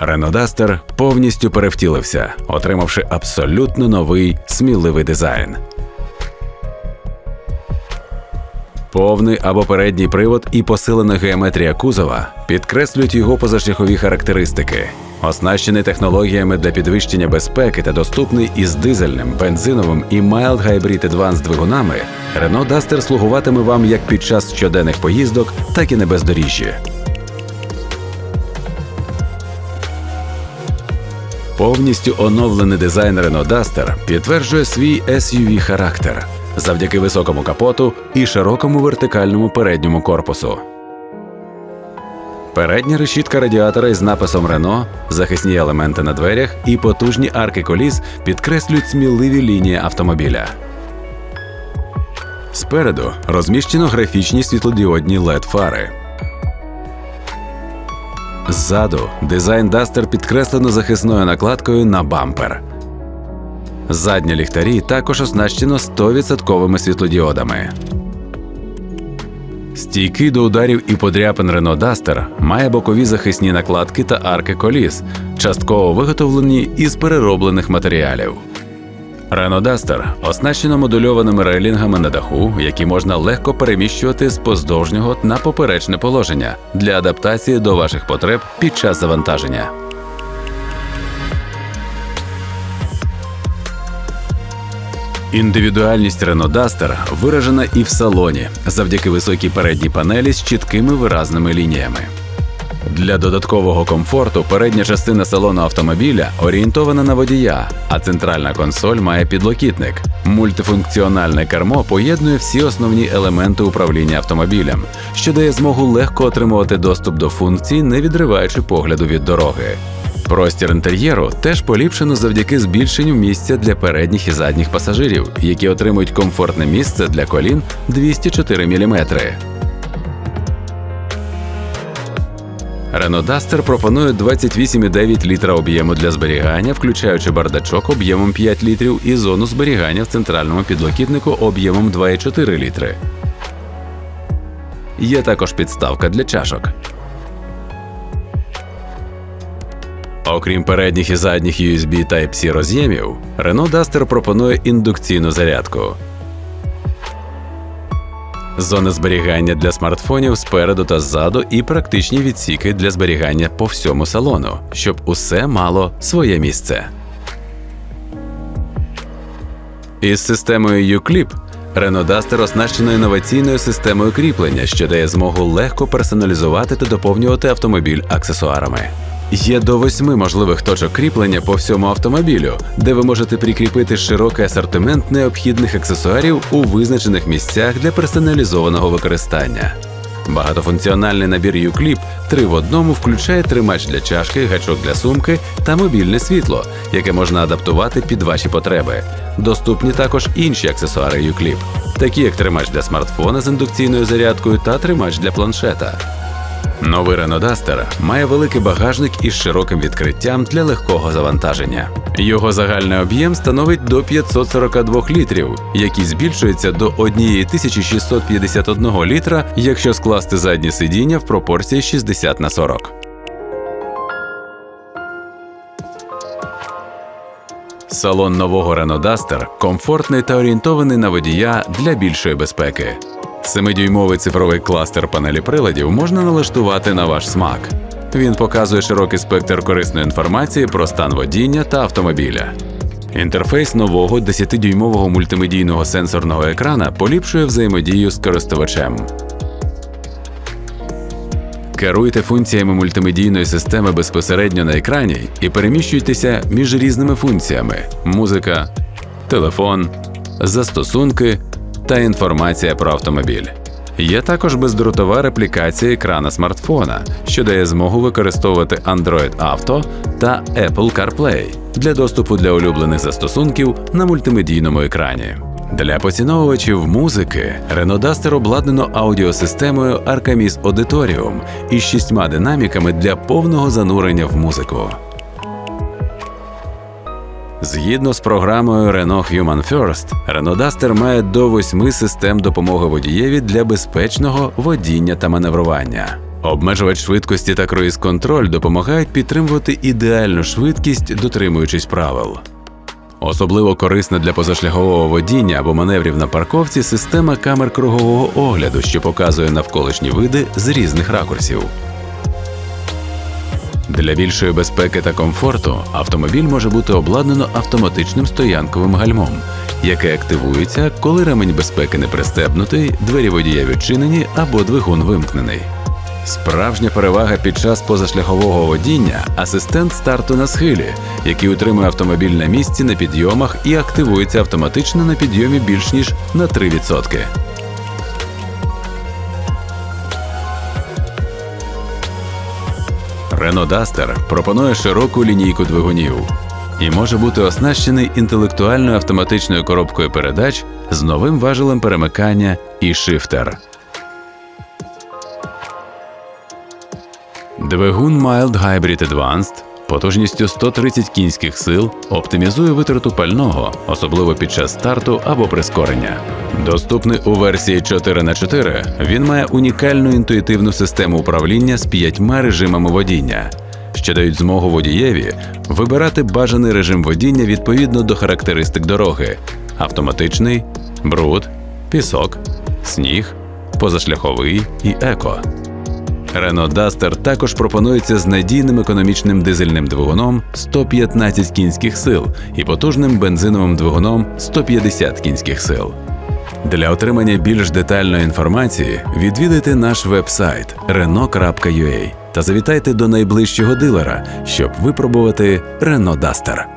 Renault Duster повністю перевтілився, отримавши абсолютно новий сміливий дизайн. Повний або передній привод і посилена геометрія кузова підкреслюють його позашляхові характеристики. Оснащений технологіями для підвищення безпеки та доступний із дизельним, бензиновим і Mild Hybrid Advanced двигунами, Renault Duster слугуватиме вам як під час щоденних поїздок, так і на бездоріжжі. Повністю оновлений дизайн Renault Duster підтверджує свій SUV характер завдяки високому капоту і широкому вертикальному передньому корпусу. Передня решітка радіатора із написом Renault, захисні елементи на дверях і потужні арки коліс підкреслюють сміливі лінії автомобіля. Спереду розміщено графічні світлодіодні led фари. Ззаду дизайн Duster підкреслено захисною накладкою на бампер. Задні ліхтарі також оснащено 100% світлодіодами. Стійкий до ударів і подряпин Renault Duster має бокові захисні накладки та арки коліс, частково виготовлені із перероблених матеріалів. Renault Duster оснащено модульованими рейлінгами на даху, які можна легко переміщувати з поздовжнього на поперечне положення для адаптації до ваших потреб під час завантаження. Індивідуальність Renault Duster виражена і в салоні завдяки високій передній панелі з чіткими виразними лініями. Для додаткового комфорту передня частина салону автомобіля орієнтована на водія, а центральна консоль має підлокітник. Мультифункціональне кермо поєднує всі основні елементи управління автомобілем, що дає змогу легко отримувати доступ до функцій, не відриваючи погляду від дороги. Простір інтер'єру теж поліпшено завдяки збільшенню місця для передніх і задніх пасажирів, які отримують комфортне місце для колін 204 мм. Renault Duster пропонує 28,9 літра об'єму для зберігання, включаючи бардачок об'ємом 5 літрів і зону зберігання в центральному підлокітнику об'ємом 2,4 літри. Є також підставка для чашок. Окрім передніх і задніх USB Type-C роз'ємів, Renault Duster пропонує індукційну зарядку. Зони зберігання для смартфонів спереду та ззаду і практичні відсіки для зберігання по всьому салону, щоб усе мало своє місце. Із системою U-Clip Renault оснащено інноваційною системою кріплення, що дає змогу легко персоналізувати та доповнювати автомобіль аксесуарами. Є до восьми можливих точок кріплення по всьому автомобілю, де ви можете прикріпити широкий асортимент необхідних аксесуарів у визначених місцях для персоналізованого використання. Багатофункціональний набір U-Clip 3 в одному включає тримач для чашки, гачок для сумки та мобільне світло, яке можна адаптувати під ваші потреби. Доступні також інші аксесуари U-Clip, такі як тримач для смартфона з індукційною зарядкою та тримач для планшета. Новий Renault Duster має великий багажник із широким відкриттям для легкого завантаження. Його загальний об'єм становить до 542 літрів, який збільшується до 1651 літра, якщо скласти задні сидіння в пропорції 60 на 40. Салон нового Renault Duster комфортний та орієнтований на водія для більшої безпеки. Семидюймовий цифровий кластер панелі приладів можна налаштувати на ваш смак. Він показує широкий спектр корисної інформації про стан водіння та автомобіля. Інтерфейс нового 10-дюймового мультимедійного сенсорного екрана поліпшує взаємодію з користувачем. Керуйте функціями мультимедійної системи безпосередньо на екрані і переміщуйтеся між різними функціями: музика, телефон, застосунки та інформація про автомобіль. Є також бездротова реплікація екрана смартфона, що дає змогу використовувати Android Auto та Apple CarPlay для доступу для улюблених застосунків на мультимедійному екрані. Для поціновувачів музики Renault Duster обладнано аудіосистемою Arcamis Auditorium із шістьма динаміками для повного занурення в музику. Згідно з програмою Renault Human First, Renault Duster має до восьми систем допомоги водієві для безпечного водіння та маневрування. Обмежувач швидкості та круїз-контроль допомагають підтримувати ідеальну швидкість, дотримуючись правил. Особливо корисна для позашляхового водіння або маневрів на парковці система камер кругового огляду, що показує навколишні види з різних ракурсів. Для більшої безпеки та комфорту автомобіль може бути обладнано автоматичним стоянковим гальмом, яке активується, коли ремень безпеки не пристебнутий, двері водія відчинені або двигун вимкнений. Справжня перевага під час позашляхового водіння асистент старту на схилі, який утримує автомобіль на місці на підйомах і активується автоматично на підйомі більш ніж на 3%. Renault Duster пропонує широку лінійку двигунів і може бути оснащений інтелектуальною автоматичною коробкою передач з новим важелем перемикання і шифтер. Двигун Mild Hybrid Advanced потужністю 130 кінських сил оптимізує витрату пального, особливо під час старту або прискорення. Доступний у версії 4х4, він має унікальну інтуїтивну систему управління з п'ятьма режимами водіння, що дають змогу водієві вибирати бажаний режим водіння відповідно до характеристик дороги: автоматичний, бруд, пісок, сніг, позашляховий і еко. Renault Duster також пропонується з надійним економічним дизельним двигуном 115 кінських сил і потужним бензиновим двигуном 150 кінських сил. Для отримання більш детальної інформації відвідайте наш веб-сайт renault.ua та завітайте до найближчого дилера, щоб випробувати Renault Duster.